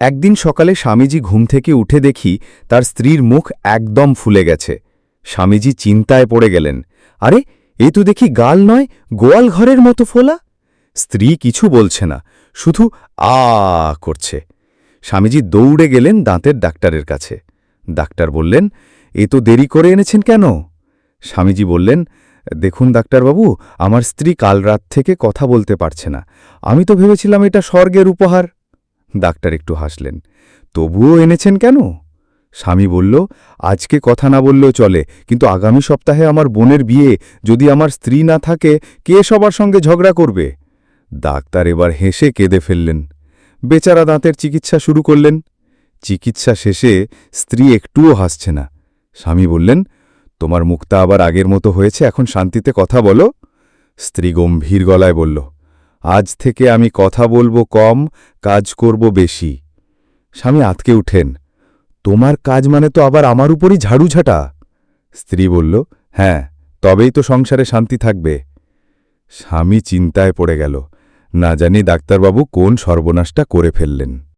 একদিন সকালে স্বামীজি ঘুম থেকে উঠে দেখি তার স্ত্রীর মুখ একদম ফুলে গেছে। স্বামীজি চিন্তায় পড়ে গেলেন, আরে, এ তো দেখি গাল নয়, গোয়াল ঘরের মতো ফোলা? স্ত্রী কিছু বলছে না, শুধু আ করছে। স্বামীজি দৌড়ে গেলেন দাঁতের ডাক্তারের কাছে। ডাক্তার বললেন, এ তো দেরি করে এনেছেন কেন? স্বামীজি বললেন, দেখুন ডাক্তারবাবু, আমার স্ত্রী কাল রাত থেকে কথা বলতে পারছে না। আমি তো ভেবেছিলাম এটা স্বর্গের উপহার। ডাক্তার একটু হাসলেন। তবুও এনেছেন কেন? স্বামী বলল, আজকে কথা না বললেও চলে, কিন্তু আগামী সপ্তাহে আমার বোনের বিয়ে, যদি আমার স্ত্রী না থাকে, কে সবার সঙ্গে ঝগড়া করবে? ডাক্তার এবার হেসে কেঁদে ফেললেন। বেচারা দাঁতের চিকিৎসা শুরু করলেন। চিকিৎসা শেষে স্ত্রী একটুও হাসছে না। স্বামী বললেন, তোমার মুখটা আবার আগের মতো হয়েছে, এখন শান্তিতে কথা বলো? স্ত্রী গম্ভীর গলায় বলল আজ থেকে আমি কথা বলব কম, কাজ করব বেশি। স্বামী আতকে উঠেন। তোমার কাজ মানে তো আবার আমার উপরই ঝাড়ুঝাটা? স্ত্রী বলল হ্যাঁ তবেই তো সংসারে শান্তি থাকবে। স্বামী চিন্তায় পড়ে গেল। না জানি ডাক্তারবাবু কোন সর্বনাশটা করে ফেললেন।